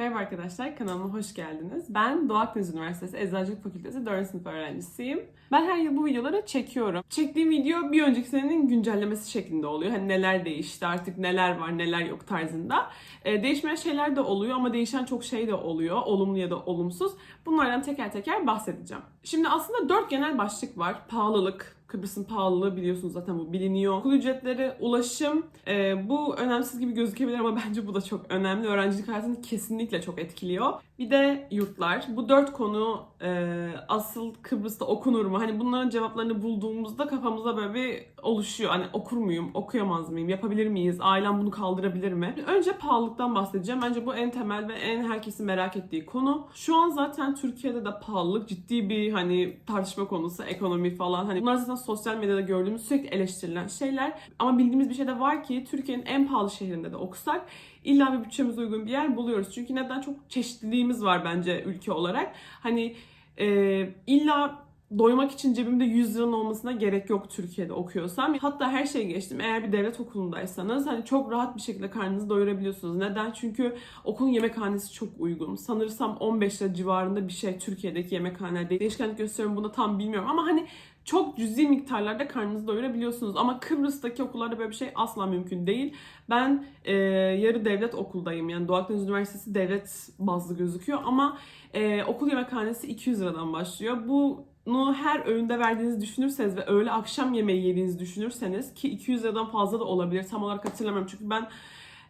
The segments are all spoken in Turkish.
Merhaba arkadaşlar, kanalıma hoş geldiniz. Ben Doğu Akdeniz Üniversitesi Eczacılık Fakültesi 4. sınıf öğrencisiyim. Ben her yıl bu videoları çekiyorum. Çektiğim video bir önceki senenin güncellemesi şeklinde oluyor. Hani neler değişti, artık neler var, neler yok tarzında. Ee, değişmeyen şeyler de oluyor ama değişen çok şey de oluyor. Olumlu ya da olumsuz. Bunlardan teker teker bahsedeceğim. Şimdi aslında dört genel başlık var. Pahalılık, Kıbrıs'ın pahalılığı biliyorsunuz zaten bu biliniyor. Okul ücretleri, ulaşım e, bu önemsiz gibi gözükebilir ama bence bu da çok önemli. Öğrencilik hayatını kesinlikle çok etkiliyor. Bir de yurtlar. Bu dört konu e, asıl Kıbrıs'ta okunur mu? Hani bunların cevaplarını bulduğumuzda kafamıza böyle bir oluşuyor. Hani okur muyum, okuyamaz mıyım, yapabilir miyiz, ailem bunu kaldırabilir mi? Önce pahalılıktan bahsedeceğim. Bence bu en temel ve en herkesin merak ettiği konu. Şu an zaten Türkiye'de de pahalılık ciddi bir hani tartışma konusu, ekonomi falan. Hani bunlar zaten sosyal medyada gördüğümüz sürekli eleştirilen şeyler. Ama bildiğimiz bir şey de var ki Türkiye'nin en pahalı şehrinde de okusak illa bir bütçemize uygun bir yer buluyoruz. Çünkü neden? Çok çeşitliliğimiz var bence ülke olarak. Hani e, illa doymak için cebimde 100 liranın olmasına gerek yok Türkiye'de okuyorsam. Hatta her şeyi geçtim. Eğer bir devlet okulundaysanız hani çok rahat bir şekilde karnınızı doyurabiliyorsunuz. Neden? Çünkü okulun yemekhanesi çok uygun. Sanırsam 15 lira civarında bir şey Türkiye'deki yemekhanelerde. Değişkenlik gösteriyorum bunu tam bilmiyorum ama hani çok cüzi miktarlarda karnınızı doyurabiliyorsunuz. Ama Kıbrıs'taki okullarda böyle bir şey asla mümkün değil. Ben e, yarı devlet okuldayım. Yani Doğu Akdeniz Üniversitesi devlet bazlı gözüküyor ama e, okul yemekhanesi 200 liradan başlıyor. Bunu her öğünde verdiğinizi düşünürseniz ve öğle akşam yemeği yediğinizi düşünürseniz ki 200 liradan fazla da olabilir. Tam olarak hatırlamıyorum çünkü ben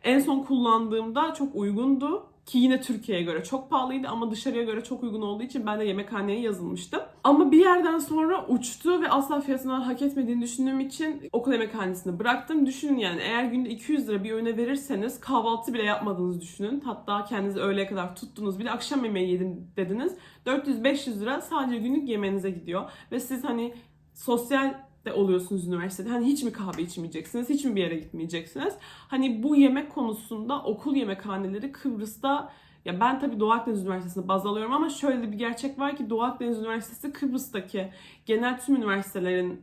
en son kullandığımda çok uygundu. Ki yine Türkiye'ye göre çok pahalıydı ama dışarıya göre çok uygun olduğu için ben de yemekhaneye yazılmıştım. Ama bir yerden sonra uçtu ve asla fiyatını hak etmediğini düşündüğüm için okul yemekhanesini bıraktım. Düşünün yani eğer günde 200 lira bir öğüne verirseniz kahvaltı bile yapmadığınızı düşünün. Hatta kendinizi öğleye kadar tuttunuz bir de akşam yemeği yedim dediniz. 400-500 lira sadece günlük yemeğinize gidiyor. Ve siz hani sosyal de oluyorsunuz üniversitede. Hani hiç mi kahve içmeyeceksiniz? Hiç mi bir yere gitmeyeceksiniz? Hani bu yemek konusunda okul yemekhaneleri Kıbrıs'ta ya ben tabii Doğu Akdeniz Üniversitesi'ni baz alıyorum ama şöyle bir gerçek var ki Doğu Akdeniz Üniversitesi Kıbrıs'taki genel tüm üniversitelerin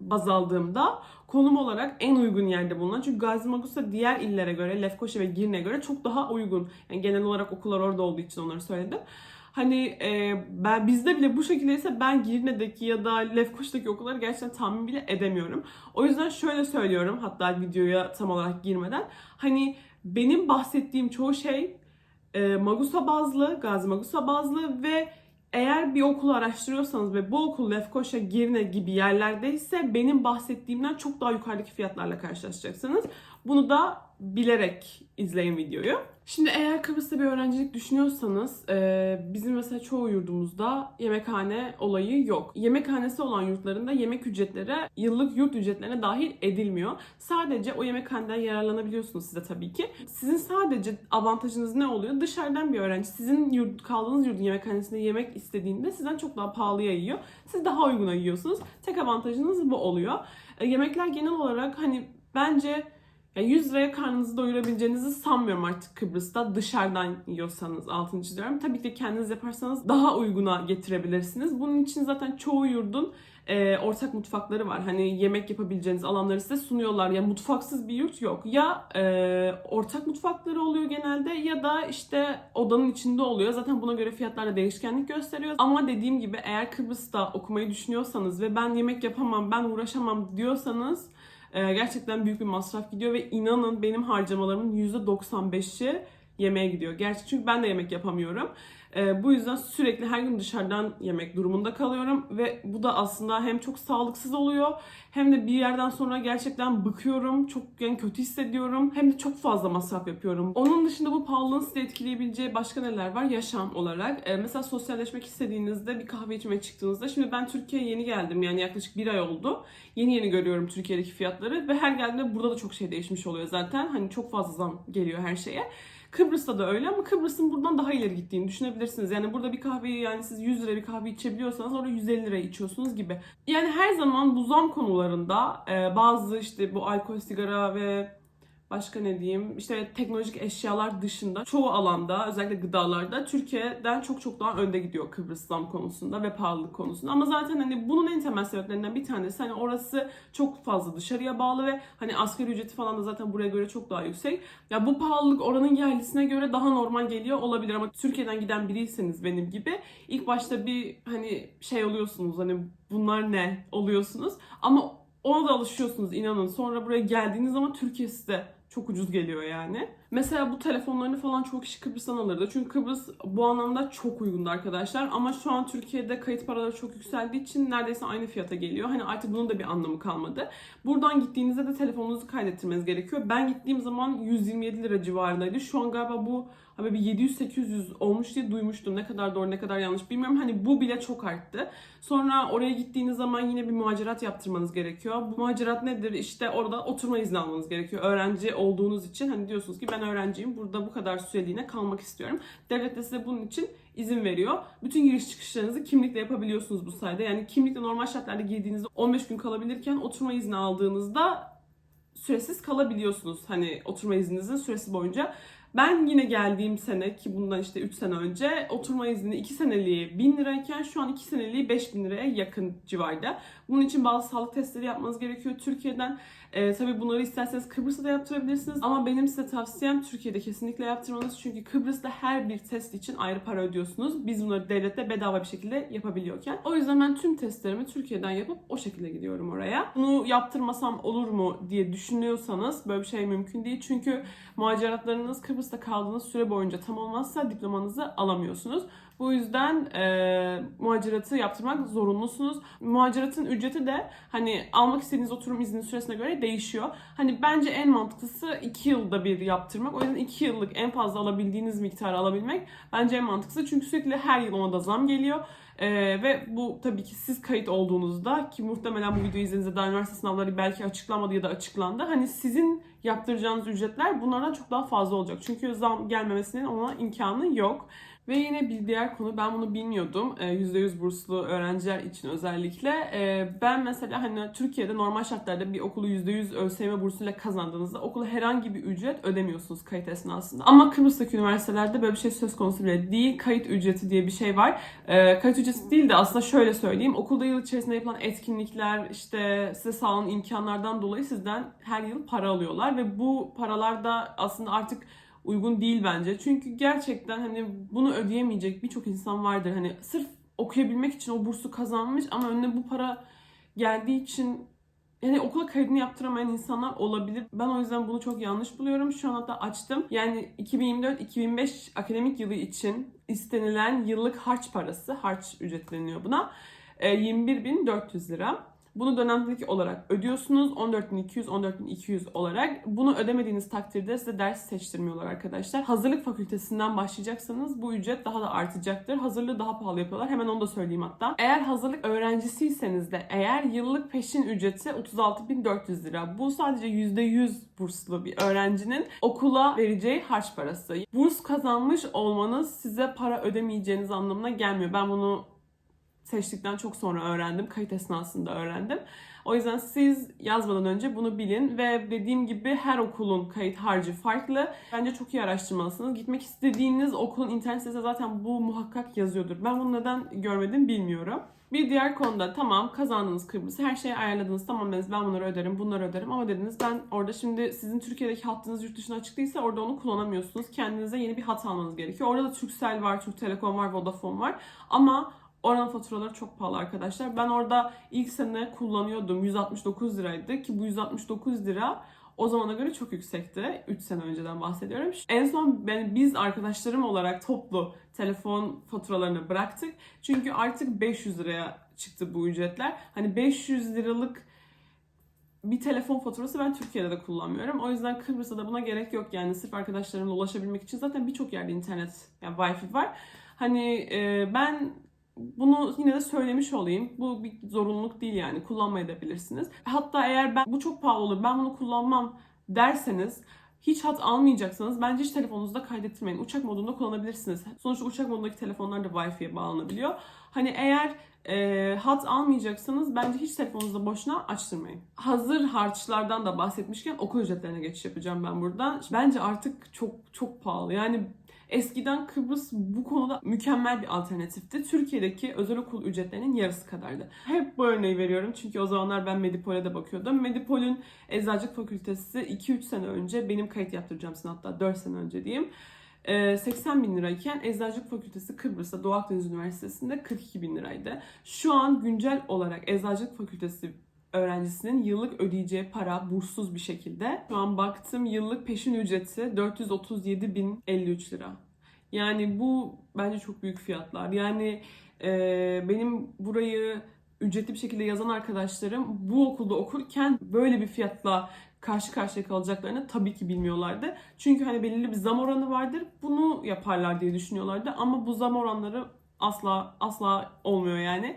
baz aldığımda konum olarak en uygun yerde bulunan. Çünkü Gazi Magusa diğer illere göre, Lefkoşa ve Girne'ye göre çok daha uygun. Yani genel olarak okullar orada olduğu için onları söyledim. Hani e, ben bizde bile bu şekildeyse ben Girne'deki ya da Lefkoşa'daki okulları gerçekten tahmin bile edemiyorum. O yüzden şöyle söylüyorum hatta videoya tam olarak girmeden. Hani benim bahsettiğim çoğu şey e, Magusa bazlı, Gazi Magusa bazlı ve eğer bir okulu araştırıyorsanız ve bu okul Lefkoşa, Girne gibi yerlerdeyse benim bahsettiğimden çok daha yukarıdaki fiyatlarla karşılaşacaksınız. Bunu da bilerek izleyin videoyu. Şimdi eğer Kıbrıs'ta bir öğrencilik düşünüyorsanız e, bizim mesela çoğu yurdumuzda yemekhane olayı yok. Yemekhanesi olan yurtlarında yemek ücretleri yıllık yurt ücretlerine dahil edilmiyor. Sadece o yemekhaneden yararlanabiliyorsunuz size tabii ki. Sizin sadece avantajınız ne oluyor? Dışarıdan bir öğrenci sizin yurt, kaldığınız yurdun yemekhanesinde yemek istediğinde sizden çok daha pahalıya yiyor. Siz daha uyguna yiyorsunuz. Tek avantajınız bu oluyor. E, yemekler genel olarak hani bence yani 100 liraya karnınızı doyurabileceğinizi sanmıyorum artık Kıbrıs'ta. Dışarıdan yiyorsanız altını çiziyorum. Tabii ki kendiniz yaparsanız daha uyguna getirebilirsiniz. Bunun için zaten çoğu yurdun e, ortak mutfakları var. Hani yemek yapabileceğiniz alanları size sunuyorlar. Ya mutfaksız bir yurt yok. Ya e, ortak mutfakları oluyor genelde ya da işte odanın içinde oluyor. Zaten buna göre fiyatlarda değişkenlik gösteriyor. Ama dediğim gibi eğer Kıbrıs'ta okumayı düşünüyorsanız ve ben yemek yapamam, ben uğraşamam diyorsanız ee, gerçekten büyük bir masraf gidiyor ve inanın benim harcamalarımın %95'i yemeğe gidiyor. Gerçi çünkü ben de yemek yapamıyorum. Ee, bu yüzden sürekli her gün dışarıdan yemek durumunda kalıyorum ve bu da aslında hem çok sağlıksız oluyor hem de bir yerden sonra gerçekten bıkıyorum, çok yani kötü hissediyorum hem de çok fazla masraf yapıyorum. Onun dışında bu pahalılığın sizi etkileyebileceği başka neler var yaşam olarak? Ee, mesela sosyalleşmek istediğinizde bir kahve içmeye çıktığınızda şimdi ben Türkiye'ye yeni geldim yani yaklaşık bir ay oldu. Yeni yeni görüyorum Türkiye'deki fiyatları ve her geldiğimde burada da çok şey değişmiş oluyor zaten. Hani çok fazla zam geliyor her şeye. Kıbrıs'ta da öyle ama Kıbrıs'ın buradan daha ileri gittiğini düşünebilirsiniz. Yani burada bir kahveyi yani siz 100 lira bir kahve içebiliyorsanız orada 150 lira içiyorsunuz gibi. Yani her zaman bu zam konularında e, bazı işte bu alkol, sigara ve başka ne diyeyim işte teknolojik eşyalar dışında çoğu alanda özellikle gıdalarda Türkiye'den çok çok daha önde gidiyor Kıbrıs zam konusunda ve pahalılık konusunda. Ama zaten hani bunun en temel sebeplerinden bir tanesi hani orası çok fazla dışarıya bağlı ve hani asgari ücreti falan da zaten buraya göre çok daha yüksek. Ya bu pahalılık oranın yerlisine göre daha normal geliyor olabilir ama Türkiye'den giden biriyseniz benim gibi ilk başta bir hani şey oluyorsunuz hani bunlar ne oluyorsunuz ama ona da alışıyorsunuz inanın. Sonra buraya geldiğiniz zaman Türkiye size çok ucuz geliyor yani. Mesela bu telefonlarını falan çok kişi Kıbrıs'tan alırdı. Çünkü Kıbrıs bu anlamda çok uygundu arkadaşlar. Ama şu an Türkiye'de kayıt paraları çok yükseldiği için neredeyse aynı fiyata geliyor. Hani artık bunun da bir anlamı kalmadı. Buradan gittiğinizde de telefonunuzu kaydettirmeniz gerekiyor. Ben gittiğim zaman 127 lira civarındaydı. Şu an galiba bu Abi bir 700-800 olmuş diye duymuştum. Ne kadar doğru ne kadar yanlış bilmiyorum. Hani bu bile çok arttı. Sonra oraya gittiğiniz zaman yine bir muhacirat yaptırmanız gerekiyor. Bu muhacirat nedir? İşte orada oturma izni almanız gerekiyor. Öğrenci olduğunuz için hani diyorsunuz ki ben öğrenciyim. Burada bu kadar süreliğine kalmak istiyorum. Devlet de size bunun için izin veriyor. Bütün giriş çıkışlarınızı kimlikle yapabiliyorsunuz bu sayede. Yani kimlikle normal şartlarda girdiğinizde 15 gün kalabilirken oturma izni aldığınızda süresiz kalabiliyorsunuz. Hani oturma izninizin süresi boyunca. Ben yine geldiğim sene ki bundan işte 3 sene önce oturma izni 2 seneliği 1000 lirayken şu an 2 seneliği 5000 liraya yakın civarda. Bunun için bazı sağlık testleri yapmanız gerekiyor Türkiye'den. Ee, tabii bunları isterseniz Kıbrıs'ta da yaptırabilirsiniz. Ama benim size tavsiyem Türkiye'de kesinlikle yaptırmanız. Çünkü Kıbrıs'ta her bir test için ayrı para ödüyorsunuz. Biz bunları devlette bedava bir şekilde yapabiliyorken. O yüzden ben tüm testlerimi Türkiye'den yapıp o şekilde gidiyorum oraya. Bunu yaptırmasam olur mu diye düşünüyorsanız böyle bir şey mümkün değil. Çünkü muhaciratlarınız Kıbrıs'ta kaldığınız süre boyunca tam olmazsa diplomanızı alamıyorsunuz. Bu yüzden e, muhaciratı yaptırmak zorunlusunuz. Muhaciratın ücreti de hani almak istediğiniz oturum izni süresine göre değişiyor. Hani bence en mantıklısı 2 yılda bir yaptırmak. O yüzden 2 yıllık en fazla alabildiğiniz miktarı alabilmek bence en mantıklısı. Çünkü sürekli her yıl ona da zam geliyor. Ee, ve bu tabii ki siz kayıt olduğunuzda ki muhtemelen bu videoyu izlediğinizde daha üniversite sınavları belki açıklanmadı ya da açıklandı. Hani sizin yaptıracağınız ücretler bunlardan çok daha fazla olacak. Çünkü zam gelmemesinin ona imkanı yok. Ve yine bir diğer konu ben bunu bilmiyordum. Ee, %100 burslu öğrenciler için özellikle. Ee, ben mesela hani Türkiye'de normal şartlarda bir okulu %100 ÖSYM bursuyla kazandığınızda okula herhangi bir ücret ödemiyorsunuz kayıt esnasında. Ama Kıbrıs'taki üniversitelerde böyle bir şey söz konusu bile değil. Kayıt ücreti diye bir şey var. Ee, kayıt ücreti değil de aslında şöyle söyleyeyim. Okulda yıl içerisinde yapılan etkinlikler, işte size sağlanan imkanlardan dolayı sizden her yıl para alıyorlar. Ve bu paralar da aslında artık uygun değil bence. Çünkü gerçekten hani bunu ödeyemeyecek birçok insan vardır. Hani sırf okuyabilmek için o bursu kazanmış ama önüne bu para geldiği için yani okula kaydını yaptıramayan insanlar olabilir. Ben o yüzden bunu çok yanlış buluyorum. Şu an hatta açtım. Yani 2024-2025 akademik yılı için istenilen yıllık harç parası, harç ücreti deniyor buna. E, 21.400 lira. Bunu dönemlik olarak ödüyorsunuz. 14.200, 14.200 olarak. Bunu ödemediğiniz takdirde size ders seçtirmiyorlar arkadaşlar. Hazırlık fakültesinden başlayacaksanız bu ücret daha da artacaktır. Hazırlığı daha pahalı yapıyorlar. Hemen onu da söyleyeyim hatta. Eğer hazırlık öğrencisiyseniz de eğer yıllık peşin ücreti 36.400 lira. Bu sadece %100 burslu bir öğrencinin okula vereceği harç parası. Burs kazanmış olmanız size para ödemeyeceğiniz anlamına gelmiyor. Ben bunu seçtikten çok sonra öğrendim. Kayıt esnasında öğrendim. O yüzden siz yazmadan önce bunu bilin ve dediğim gibi her okulun kayıt harcı farklı. Bence çok iyi araştırmalısınız. Gitmek istediğiniz okulun internet sitesinde zaten bu muhakkak yazıyordur. Ben bunu neden görmedim bilmiyorum. Bir diğer konuda tamam kazandınız Kıbrıs'ı her şeyi ayarladınız tamam ben bunları öderim bunları öderim ama dediniz ben orada şimdi sizin Türkiye'deki hattınız yurt dışına açıktıysa orada onu kullanamıyorsunuz. Kendinize yeni bir hat almanız gerekiyor. Orada da Turkcell var, Türk Telekom var, Vodafone var ama Oranın faturaları çok pahalı arkadaşlar. Ben orada ilk sene kullanıyordum. 169 liraydı ki bu 169 lira o zamana göre çok yüksekti. 3 sene önceden bahsediyorum. En son ben, biz arkadaşlarım olarak toplu telefon faturalarını bıraktık. Çünkü artık 500 liraya çıktı bu ücretler. Hani 500 liralık bir telefon faturası ben Türkiye'de de kullanmıyorum. O yüzden Kıbrıs'ta da buna gerek yok yani sırf arkadaşlarımla ulaşabilmek için zaten birçok yerde internet yani wifi var. Hani e, ben bunu yine de söylemiş olayım. Bu bir zorunluluk değil yani. Kullanmayabilirsiniz. Hatta eğer ben bu çok pahalı olur ben bunu kullanmam derseniz hiç hat almayacaksanız bence hiç telefonunuzda kaydettirmeyin. Uçak modunda kullanabilirsiniz. Sonuçta uçak modundaki telefonlar da Wi-Fi'ye bağlanabiliyor. Hani eğer e, hat almayacaksanız bence hiç telefonunuzu boşuna açtırmayın. Hazır harçlardan da bahsetmişken okul ücretlerine geçiş yapacağım ben buradan. Bence artık çok çok pahalı. Yani Eskiden Kıbrıs bu konuda mükemmel bir alternatifti. Türkiye'deki özel okul ücretlerinin yarısı kadardı. Hep bu örneği veriyorum çünkü o zamanlar ben Medipol'e de bakıyordum. Medipol'ün Eczacılık Fakültesi 2-3 sene önce benim kayıt yaptıracağım hatta 4 sene önce diyeyim. 80 bin lirayken Eczacılık Fakültesi Kıbrıs'ta Doğu Akdeniz Üniversitesi'nde 42 bin liraydı. Şu an güncel olarak Eczacılık Fakültesi öğrencisinin yıllık ödeyeceği para burssuz bir şekilde. Şu an baktım yıllık peşin ücreti 437.053 lira. Yani bu bence çok büyük fiyatlar. Yani e, benim burayı ücretli bir şekilde yazan arkadaşlarım bu okulda okurken böyle bir fiyatla karşı karşıya kalacaklarını tabii ki bilmiyorlardı. Çünkü hani belirli bir zam oranı vardır. Bunu yaparlar diye düşünüyorlardı ama bu zam oranları asla asla olmuyor yani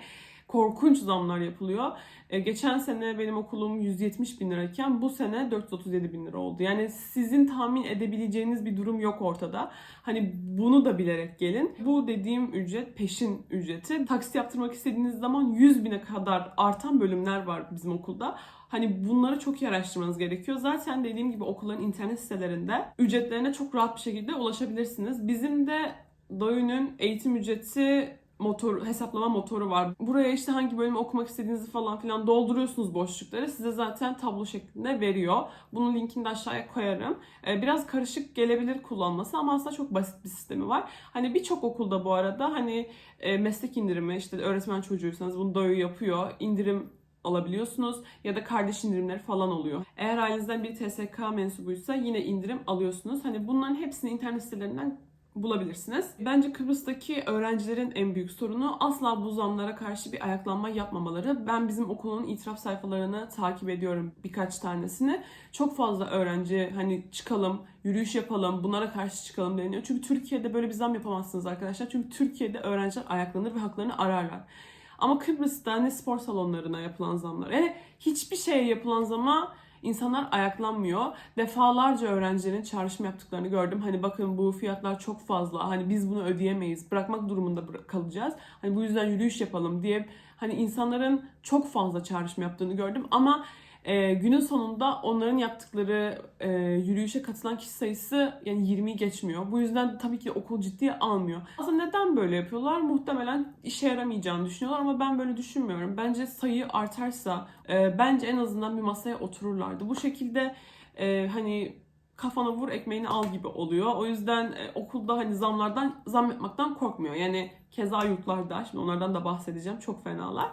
korkunç zamlar yapılıyor. E, geçen sene benim okulum 170 bin lirayken bu sene 437 bin lira oldu. Yani sizin tahmin edebileceğiniz bir durum yok ortada. Hani bunu da bilerek gelin. Bu dediğim ücret peşin ücreti. Taksit yaptırmak istediğiniz zaman 100 bine kadar artan bölümler var bizim okulda. Hani bunları çok iyi araştırmanız gerekiyor. Zaten dediğim gibi okulların internet sitelerinde ücretlerine çok rahat bir şekilde ulaşabilirsiniz. Bizim de DOYU'nun eğitim ücreti motor hesaplama motoru var. Buraya işte hangi bölümü okumak istediğinizi falan filan dolduruyorsunuz boşlukları. Size zaten tablo şeklinde veriyor. Bunun linkini de aşağıya koyarım. Ee, biraz karışık gelebilir kullanması ama aslında çok basit bir sistemi var. Hani birçok okulda bu arada hani e, meslek indirimi işte öğretmen çocuğuysanız bunu doyu yapıyor. İndirim alabiliyorsunuz ya da kardeş indirimleri falan oluyor. Eğer ailenizden bir TSK mensubuysa yine indirim alıyorsunuz. Hani bunların hepsini internet sitelerinden bulabilirsiniz. Bence Kıbrıs'taki öğrencilerin en büyük sorunu asla bu zamlara karşı bir ayaklanma yapmamaları. Ben bizim okulun itiraf sayfalarını takip ediyorum birkaç tanesini. Çok fazla öğrenci hani çıkalım, yürüyüş yapalım, bunlara karşı çıkalım deniyor. Çünkü Türkiye'de böyle bir zam yapamazsınız arkadaşlar. Çünkü Türkiye'de öğrenciler ayaklanır ve haklarını ararlar. Ama Kıbrıs'ta ne spor salonlarına yapılan zamlar, yani hiçbir şeye yapılan zama İnsanlar ayaklanmıyor. Defalarca öğrencilerin çağrışma yaptıklarını gördüm. Hani bakın bu fiyatlar çok fazla. Hani biz bunu ödeyemeyiz. Bırakmak durumunda kalacağız. Hani bu yüzden yürüyüş yapalım diye hani insanların çok fazla çağrışma yaptığını gördüm. Ama e, günün sonunda onların yaptıkları e, yürüyüşe katılan kişi sayısı yani 20'yi geçmiyor. Bu yüzden tabii ki okul ciddiye almıyor. Aslında neden böyle yapıyorlar? Muhtemelen işe yaramayacağını düşünüyorlar ama ben böyle düşünmüyorum. Bence sayı artarsa e, bence en azından bir masaya otururlardı. Bu şekilde e, hani kafana vur ekmeğini al gibi oluyor. O yüzden e, okulda hani zamlardan zam yapmaktan korkmuyor. Yani keza yurtlarda şimdi onlardan da bahsedeceğim çok fenalar.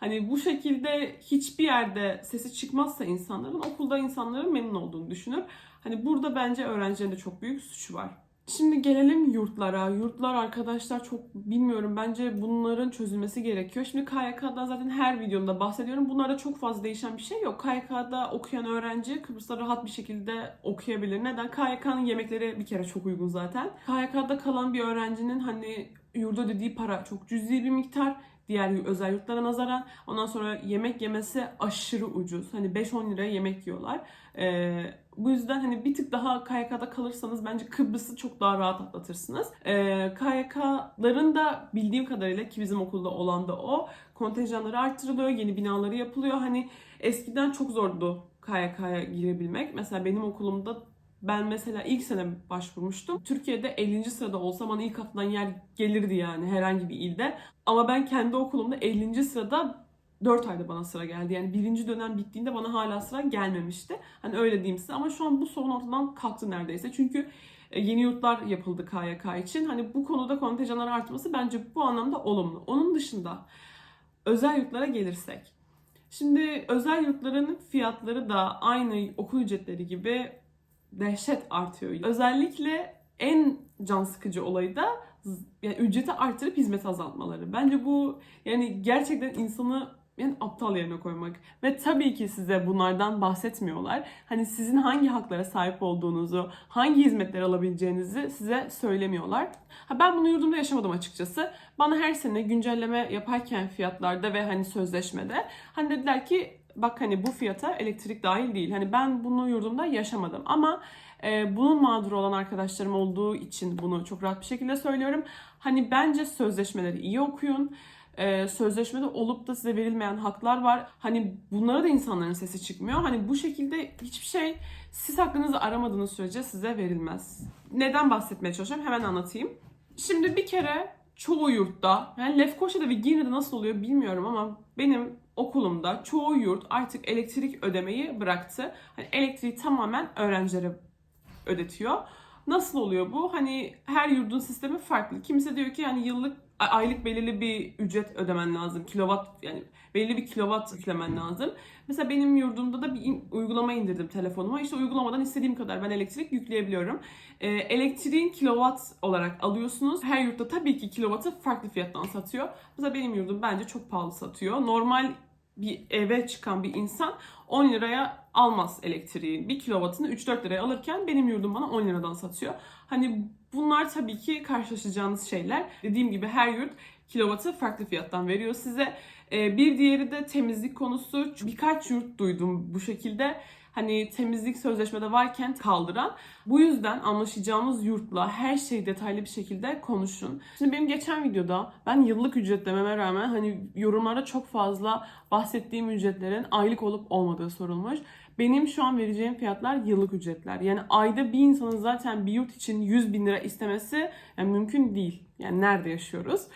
Hani bu şekilde hiçbir yerde sesi çıkmazsa insanların okulda insanların memnun olduğunu düşünür. Hani burada bence öğrencilerin de çok büyük suçu var. Şimdi gelelim yurtlara. Yurtlar arkadaşlar çok bilmiyorum bence bunların çözülmesi gerekiyor. Şimdi KYK'dan zaten her videomda bahsediyorum. Bunlarda çok fazla değişen bir şey yok. KYK'da okuyan öğrenci Kıbrıs'ta rahat bir şekilde okuyabilir. Neden? KYK'nın yemekleri bir kere çok uygun zaten. KYK'da kalan bir öğrencinin hani yurda dediği para çok cüzi bir miktar diğer özel yurtlara nazaran. Ondan sonra yemek yemesi aşırı ucuz. Hani 5-10 liraya yemek yiyorlar. Ee, bu yüzden hani bir tık daha KYK'da kalırsanız bence Kıbrıs'ı çok daha rahat atlatırsınız. Ee, KYK'ların da bildiğim kadarıyla ki bizim okulda olan da o kontenjanları arttırılıyor, yeni binaları yapılıyor. Hani eskiden çok zordu KYK'ya girebilmek. Mesela benim okulumda ben mesela ilk sene başvurmuştum. Türkiye'de 50. sırada olsam bana ilk haftadan yer gelirdi yani herhangi bir ilde. Ama ben kendi okulumda 50. sırada 4 ayda bana sıra geldi. Yani birinci dönem bittiğinde bana hala sıra gelmemişti. Hani öyle diyeyim size ama şu an bu sorun ortadan kalktı neredeyse. Çünkü e, yeni yurtlar yapıldı KYK için. Hani bu konuda kontenjanlar artması bence bu anlamda olumlu. Onun dışında özel yurtlara gelirsek. Şimdi özel yurtların fiyatları da aynı okul ücretleri gibi dehşet artıyor. Özellikle en can sıkıcı olayı da yani ücreti arttırıp hizmeti azaltmaları. Bence bu yani gerçekten insanı yani aptal yerine koymak. Ve tabii ki size bunlardan bahsetmiyorlar. Hani sizin hangi haklara sahip olduğunuzu, hangi hizmetler alabileceğinizi size söylemiyorlar. Ha ben bunu yurdumda yaşamadım açıkçası. Bana her sene güncelleme yaparken fiyatlarda ve hani sözleşmede hani dediler ki bak hani bu fiyata elektrik dahil değil. Hani ben bunu yurdumda yaşamadım ama Ee, bunun mağduru olan arkadaşlarım olduğu için bunu çok rahat bir şekilde söylüyorum. Hani bence sözleşmeleri iyi okuyun. Ee, sözleşmede olup da size verilmeyen haklar var. Hani bunlara da insanların sesi çıkmıyor. Hani bu şekilde hiçbir şey siz hakkınızı aramadığınız sürece size verilmez. Neden bahsetmeye çalışıyorum? Hemen anlatayım. Şimdi bir kere çoğu yurtta, yani Lefkoşa'da ve Girne'de nasıl oluyor bilmiyorum ama benim okulumda çoğu yurt artık elektrik ödemeyi bıraktı. Hani elektriği tamamen öğrencilere ödetiyor. Nasıl oluyor bu? Hani her yurdun sistemi farklı. Kimse diyor ki yani yıllık aylık belirli bir ücret ödemen lazım. Kilowatt yani belirli bir kilowatt yüklemen lazım. Mesela benim yurdumda da bir in- uygulama indirdim telefonuma. İşte uygulamadan istediğim kadar ben elektrik yükleyebiliyorum. Ee, elektriğin kilowatt olarak alıyorsunuz. Her yurtta tabii ki kilowattı farklı fiyattan satıyor. Mesela benim yurdum bence çok pahalı satıyor. Normal bir eve çıkan bir insan 10 liraya almaz elektriği. 1 kilovatını 3-4 liraya alırken benim yurdum bana 10 liradan satıyor. Hani bunlar tabii ki karşılaşacağınız şeyler. Dediğim gibi her yurt kilovatı farklı fiyattan veriyor size. Ee, bir diğeri de temizlik konusu. Birkaç yurt duydum bu şekilde. Hani temizlik sözleşmede varken kaldıran. Bu yüzden anlaşacağımız yurtla her şeyi detaylı bir şekilde konuşun. Şimdi benim geçen videoda ben yıllık ücret dememe rağmen hani yorumlarda çok fazla bahsettiğim ücretlerin aylık olup olmadığı sorulmuş. Benim şu an vereceğim fiyatlar yıllık ücretler. Yani ayda bir insanın zaten bir yurt için 100 bin lira istemesi yani mümkün değil. Yani nerede yaşıyoruz?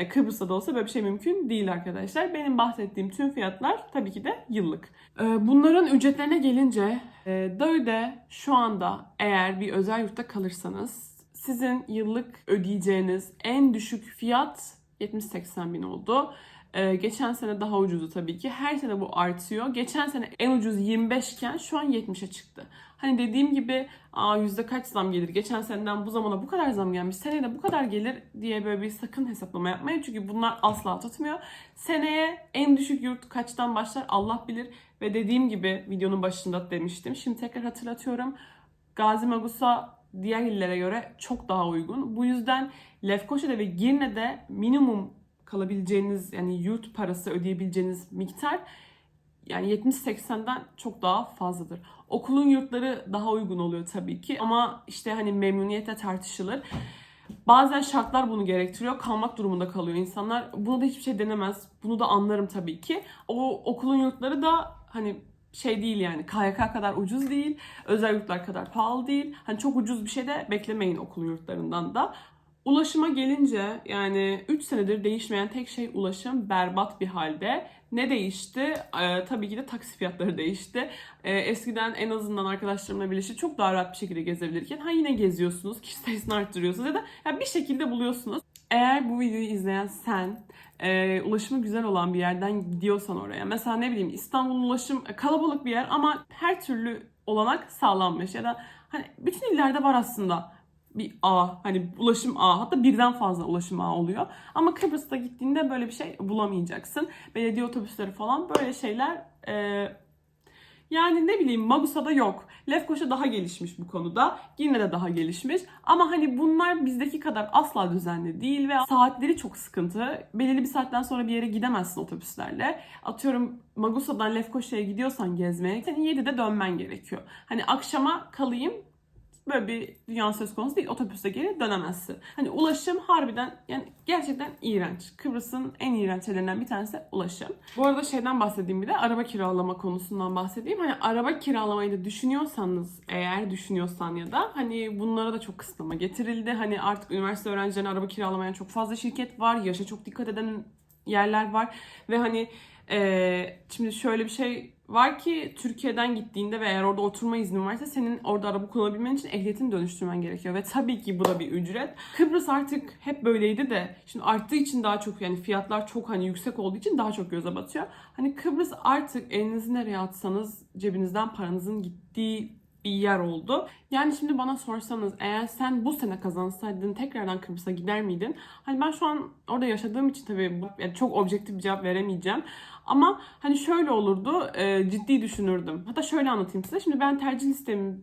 E, Kıbrıs'ta da olsa böyle bir şey mümkün değil arkadaşlar. Benim bahsettiğim tüm fiyatlar tabii ki de yıllık. E, Bunların ücretlerine gelince e, DÖ'de şu anda eğer bir özel yurtta kalırsanız sizin yıllık ödeyeceğiniz en düşük fiyat 70-80 bin oldu. Ee, geçen sene daha ucuzdu tabii ki. Her sene bu artıyor. Geçen sene en ucuz 25 iken şu an 70'e çıktı. Hani dediğim gibi Aa, yüzde kaç zam gelir? Geçen seneden bu zamana bu kadar zam gelmiş. Seneye de bu kadar gelir diye böyle bir sakın hesaplama yapmayın. Çünkü bunlar asla tutmuyor. Seneye en düşük yurt kaçtan başlar Allah bilir. Ve dediğim gibi videonun başında demiştim. Şimdi tekrar hatırlatıyorum. Gazi Magusa diğer illere göre çok daha uygun. Bu yüzden Lefkoşa'da ve Girne'de minimum kalabileceğiniz yani yurt parası ödeyebileceğiniz miktar yani 70-80'den çok daha fazladır. Okulun yurtları daha uygun oluyor tabii ki ama işte hani memnuniyetle tartışılır. Bazen şartlar bunu gerektiriyor. Kalmak durumunda kalıyor insanlar. Buna da hiçbir şey denemez. Bunu da anlarım tabii ki. O okulun yurtları da hani şey değil yani KYK kadar ucuz değil. Özel yurtlar kadar pahalı değil. Hani çok ucuz bir şey de beklemeyin okul yurtlarından da. Ulaşıma gelince yani 3 senedir değişmeyen tek şey ulaşım berbat bir halde. Ne değişti? Ee, tabii ki de taksi fiyatları değişti. Ee, eskiden en azından arkadaşlarımla birlikte çok daha rahat bir şekilde gezebilirken ha yine geziyorsunuz, kişi sayısını arttırıyorsunuz ya da ya bir şekilde buluyorsunuz. Eğer bu videoyu izleyen sen e, ulaşımı güzel olan bir yerden gidiyorsan oraya. Mesela ne bileyim İstanbul'un ulaşım e, kalabalık bir yer ama her türlü olanak sağlanmış ya da hani bütün illerde var aslında bir ağ hani ulaşım ağı hatta birden fazla ulaşım ağı oluyor. Ama Kıbrıs'ta gittiğinde böyle bir şey bulamayacaksın. Belediye otobüsleri falan böyle şeyler e, yani ne bileyim Magusa'da yok. Lefkoşa daha gelişmiş bu konuda. Yine de daha gelişmiş. Ama hani bunlar bizdeki kadar asla düzenli değil ve saatleri çok sıkıntı. Belirli bir saatten sonra bir yere gidemezsin otobüslerle. Atıyorum Magusa'dan Lefkoşa'ya gidiyorsan gezmeye senin 7'de dönmen gerekiyor. Hani akşama kalayım böyle bir dünya söz konusu değil. Otobüste geri dönemezsin. Hani ulaşım harbiden yani gerçekten iğrenç. Kıbrıs'ın en iğrenç şeylerinden bir tanesi ulaşım. Bu arada şeyden bahsedeyim bir de araba kiralama konusundan bahsedeyim. Hani araba kiralamayı da düşünüyorsanız eğer düşünüyorsan ya da hani bunlara da çok kısıtlama getirildi. Hani artık üniversite öğrencilerine araba kiralamayan çok fazla şirket var. Yaşa çok dikkat eden yerler var. Ve hani eee, şimdi şöyle bir şey var ki Türkiye'den gittiğinde ve eğer orada oturma iznin varsa senin orada araba kullanabilmen için ehliyetini dönüştürmen gerekiyor ve tabii ki bu da bir ücret. Kıbrıs artık hep böyleydi de şimdi arttığı için daha çok yani fiyatlar çok hani yüksek olduğu için daha çok göze batıyor. Hani Kıbrıs artık elinizi nereye atsanız cebinizden paranızın gittiği bir yer oldu. Yani şimdi bana sorsanız eğer sen bu sene kazansaydın tekrardan Kıbrıs'a gider miydin? Hani ben şu an orada yaşadığım için tabii yani çok objektif bir cevap veremeyeceğim. Ama hani şöyle olurdu, e, ciddi düşünürdüm. Hatta şöyle anlatayım size. Şimdi ben tercih listemi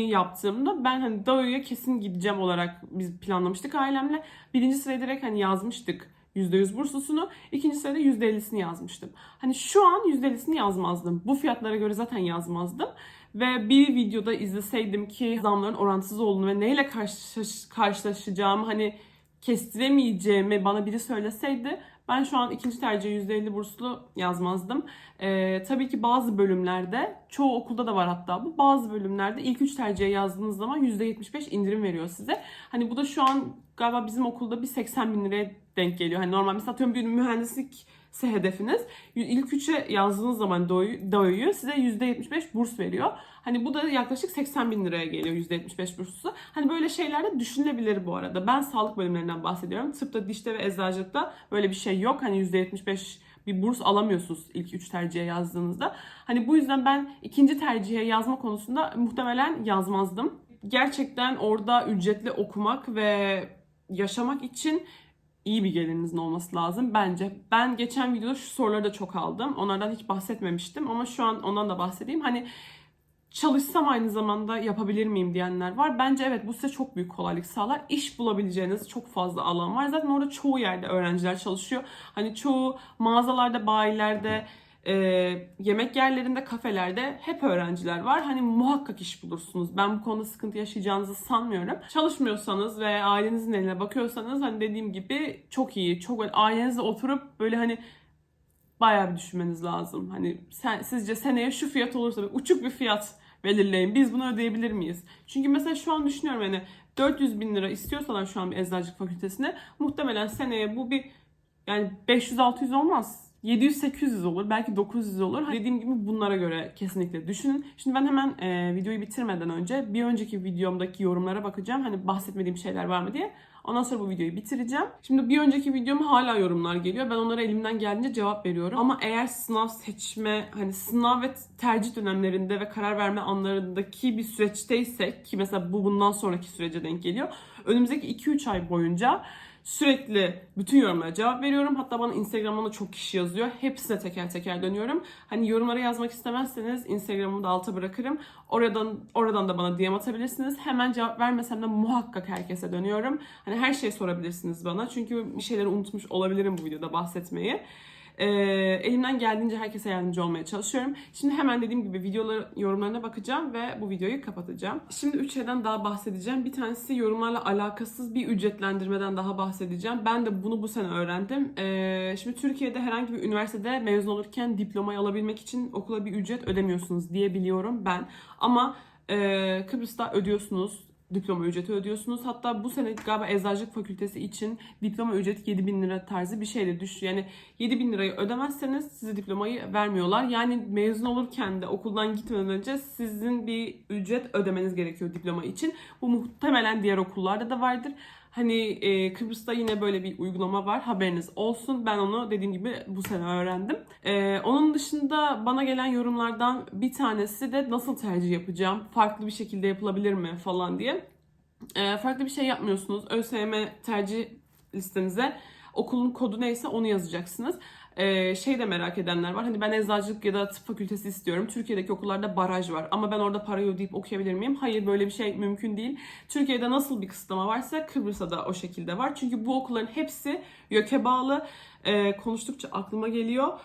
yaptığımda ben hani Doğu'ya kesin gideceğim olarak biz planlamıştık ailemle. Birinci sıraya direkt hani yazmıştık %100 burslusunu. İkinci de %50'sini yazmıştım. Hani şu an %50'sini yazmazdım. Bu fiyatlara göre zaten yazmazdım. Ve bir videoda izleseydim ki zamların orantısız olduğunu ve neyle karşı, karşılaşacağımı hani kestiremeyeceğimi bana biri söyleseydi ben şu an ikinci tercih %50 burslu yazmazdım. Ee, tabii ki bazı bölümlerde, çoğu okulda da var hatta bu, bazı bölümlerde ilk üç tercihe yazdığınız zaman %75 indirim veriyor size. Hani bu da şu an galiba bizim okulda bir 80 bin liraya denk geliyor. Hani normal mesela atıyorum bir mühendislik ise hedefiniz ilk üçe yazdığınız zaman DOE'yu size %75 burs veriyor. Hani bu da yaklaşık 80 bin liraya geliyor %75 bursu. Hani böyle şeyler de düşünülebilir bu arada. Ben sağlık bölümlerinden bahsediyorum. Tıpta, dişte ve eczacılıkta böyle bir şey yok. Hani %75 bir burs alamıyorsunuz ilk üç tercihe yazdığınızda. Hani bu yüzden ben ikinci tercihe yazma konusunda muhtemelen yazmazdım. Gerçekten orada ücretli okumak ve yaşamak için iyi bir gelirinizin olması lazım bence. Ben geçen videoda şu soruları da çok aldım. Onlardan hiç bahsetmemiştim ama şu an ondan da bahsedeyim. Hani çalışsam aynı zamanda yapabilir miyim diyenler var. Bence evet bu size çok büyük kolaylık sağlar. İş bulabileceğiniz çok fazla alan var. Zaten orada çoğu yerde öğrenciler çalışıyor. Hani çoğu mağazalarda, bayilerde, e, yemek yerlerinde, kafelerde hep öğrenciler var. Hani muhakkak iş bulursunuz. Ben bu konuda sıkıntı yaşayacağınızı sanmıyorum. Çalışmıyorsanız ve ailenizin eline bakıyorsanız hani dediğim gibi çok iyi. Çok ailenizle oturup böyle hani bayağı bir düşünmeniz lazım. Hani sen, sizce seneye şu fiyat olursa uçuk bir fiyat belirleyin. Biz bunu ödeyebilir miyiz? Çünkü mesela şu an düşünüyorum hani 400 bin lira istiyorsalar şu an bir eczacılık fakültesine muhtemelen seneye bu bir yani 500-600 olmaz. 700-800 olur. Belki 900 olur. Dediğim gibi bunlara göre kesinlikle düşünün. Şimdi ben hemen e, videoyu bitirmeden önce bir önceki videomdaki yorumlara bakacağım. Hani bahsetmediğim şeyler var mı diye. Ondan sonra bu videoyu bitireceğim. Şimdi bir önceki videoma hala yorumlar geliyor. Ben onlara elimden geldiğince cevap veriyorum. Ama eğer sınav seçme, hani sınav ve tercih dönemlerinde ve karar verme anlarındaki bir süreçteysek ki mesela bu bundan sonraki sürece denk geliyor. Önümüzdeki 2-3 ay boyunca Sürekli bütün yorumlara cevap veriyorum. Hatta bana Instagram'dan da çok kişi yazıyor. Hepsine teker teker dönüyorum. Hani yorumlara yazmak istemezseniz Instagram'ımı da alta bırakırım. Oradan oradan da bana DM atabilirsiniz. Hemen cevap vermesem de muhakkak herkese dönüyorum. Hani her şeyi sorabilirsiniz bana. Çünkü bir şeyleri unutmuş olabilirim bu videoda bahsetmeyi. Ee, elimden geldiğince herkese yardımcı olmaya çalışıyorum. Şimdi hemen dediğim gibi videoları yorumlarına bakacağım ve bu videoyu kapatacağım. Şimdi üç şeyden daha bahsedeceğim. Bir tanesi yorumlarla alakasız bir ücretlendirmeden daha bahsedeceğim. Ben de bunu bu sene öğrendim. Ee, şimdi Türkiye'de herhangi bir üniversitede mezun olurken diplomayı alabilmek için okula bir ücret ödemiyorsunuz diye biliyorum ben. Ama e, Kıbrıs'ta ödüyorsunuz diploma ücreti ödüyorsunuz. Hatta bu sene galiba eczacılık fakültesi için diploma ücreti 7 bin lira tarzı bir şeyle düşüyor. Yani 7 bin lirayı ödemezseniz size diplomayı vermiyorlar. Yani mezun olurken de okuldan gitmeden önce sizin bir ücret ödemeniz gerekiyor diploma için. Bu muhtemelen diğer okullarda da vardır. Hani e, Kıbrıs'ta yine böyle bir uygulama var. Haberiniz olsun. Ben onu dediğim gibi bu sene öğrendim. E, onun dışında bana gelen yorumlardan bir tanesi de nasıl tercih yapacağım? Farklı bir şekilde yapılabilir mi falan diye. E, farklı bir şey yapmıyorsunuz. ÖSYM tercih listenize okulun kodu neyse onu yazacaksınız. Ee, şey de merak edenler var. Hani ben eczacılık ya da tıp fakültesi istiyorum. Türkiye'deki okullarda baraj var. Ama ben orada parayı ödeyip okuyabilir miyim? Hayır böyle bir şey mümkün değil. Türkiye'de nasıl bir kısıtlama varsa Kıbrıs'ta da o şekilde var. Çünkü bu okulların hepsi YÖK'e bağlı. Ee, konuştukça aklıma geliyor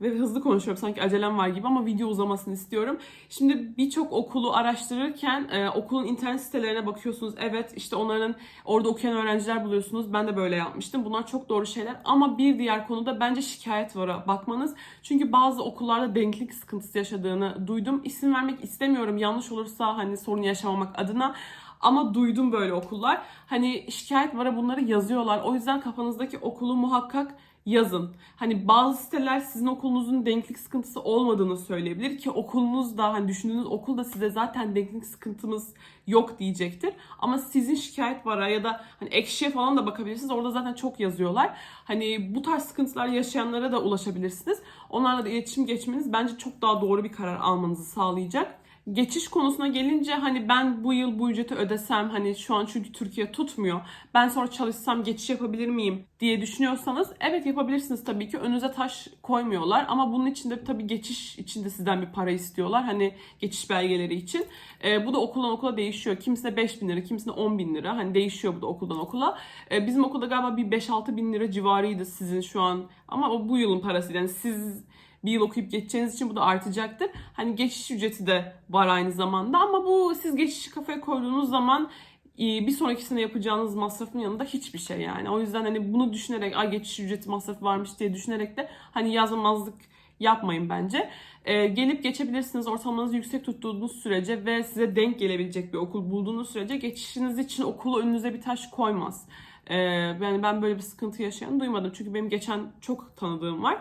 ve hızlı konuşuyorum sanki acelem var gibi ama video uzamasını istiyorum. Şimdi birçok okulu araştırırken e, okulun internet sitelerine bakıyorsunuz. Evet işte onların orada okuyan öğrenciler buluyorsunuz. Ben de böyle yapmıştım. Bunlar çok doğru şeyler ama bir diğer konuda bence şikayet vara bakmanız. Çünkü bazı okullarda denklik sıkıntısı yaşadığını duydum. İsim vermek istemiyorum yanlış olursa hani sorun yaşamamak adına. Ama duydum böyle okullar. Hani şikayet vara bunları yazıyorlar. O yüzden kafanızdaki okulu muhakkak yazın. Hani bazı siteler sizin okulunuzun denklik sıkıntısı olmadığını söyleyebilir ki okulunuz da hani düşündüğünüz okul da size zaten denklik sıkıntımız yok diyecektir. Ama sizin şikayet vara ya da hani ekşiye falan da bakabilirsiniz. Orada zaten çok yazıyorlar. Hani bu tarz sıkıntılar yaşayanlara da ulaşabilirsiniz. Onlarla da iletişim geçmeniz bence çok daha doğru bir karar almanızı sağlayacak. Geçiş konusuna gelince hani ben bu yıl bu ücreti ödesem hani şu an çünkü Türkiye tutmuyor. Ben sonra çalışsam geçiş yapabilir miyim diye düşünüyorsanız evet yapabilirsiniz tabii ki. Önünüze taş koymuyorlar ama bunun için de tabii geçiş için de sizden bir para istiyorlar. Hani geçiş belgeleri için. Ee, bu da okuldan okula değişiyor. Kimisine 5 bin lira, kimisine 10 bin lira. Hani değişiyor bu da okuldan okula. Ee, bizim okulda galiba bir 5-6 bin lira civarıydı sizin şu an. Ama o bu yılın parası. Yani siz bir yıl okuyup geçeceğiniz için bu da artacaktır. Hani geçiş ücreti de var aynı zamanda ama bu siz geçişi kafaya koyduğunuz zaman e, bir sonrakisinde yapacağınız masrafın yanında hiçbir şey yani. O yüzden hani bunu düşünerek ay geçiş ücreti masrafı varmış diye düşünerek de hani yazmamazlık yapmayın bence. Ee, gelip geçebilirsiniz ortalamanızı yüksek tuttuğunuz sürece ve size denk gelebilecek bir okul bulduğunuz sürece geçişiniz için okulu önünüze bir taş koymaz. Ee, yani ben böyle bir sıkıntı yaşayan duymadım. Çünkü benim geçen çok tanıdığım var.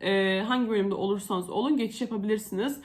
Ee, hangi bölümde olursanız olun geçiş yapabilirsiniz.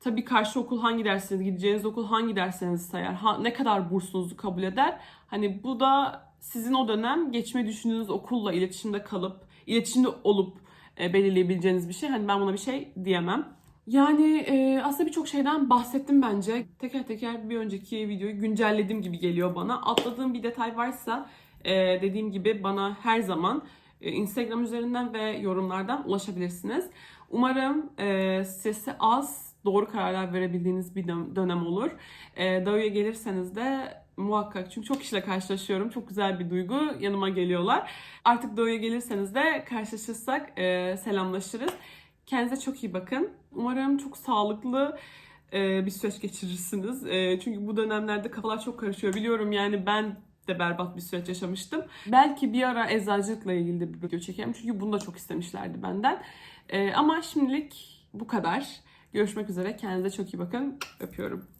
Tabii karşı okul hangi dersiniz, gideceğiniz okul hangi derslerinizi sayar, ha, ne kadar bursunuzu kabul eder. Hani bu da sizin o dönem geçmeyi düşündüğünüz okulla iletişimde kalıp, iletişimde olup e, belirleyebileceğiniz bir şey. Hani ben buna bir şey diyemem. Yani e, aslında birçok şeyden bahsettim bence. Teker teker bir önceki videoyu güncelledim gibi geliyor bana. Atladığım bir detay varsa e, dediğim gibi bana her zaman e, Instagram üzerinden ve yorumlardan ulaşabilirsiniz. Umarım e, sesi az, doğru kararlar verebildiğiniz bir dön- dönem olur. E, Doğu'ya gelirseniz de muhakkak çünkü çok kişiyle karşılaşıyorum. Çok güzel bir duygu. Yanıma geliyorlar. Artık Doğu'ya gelirseniz de karşılaşırsak e, selamlaşırız. Kendinize çok iyi bakın. Umarım çok sağlıklı e, bir süreç geçirirsiniz. E, çünkü bu dönemlerde kafalar çok karışıyor. Biliyorum yani ben de berbat bir süreç yaşamıştım. Belki bir ara eczacılıkla ilgili de bir video çekerim. Çünkü bunu da çok istemişlerdi benden. E, ama şimdilik bu kadar. Görüşmek üzere. Kendinize çok iyi bakın. Öpüyorum.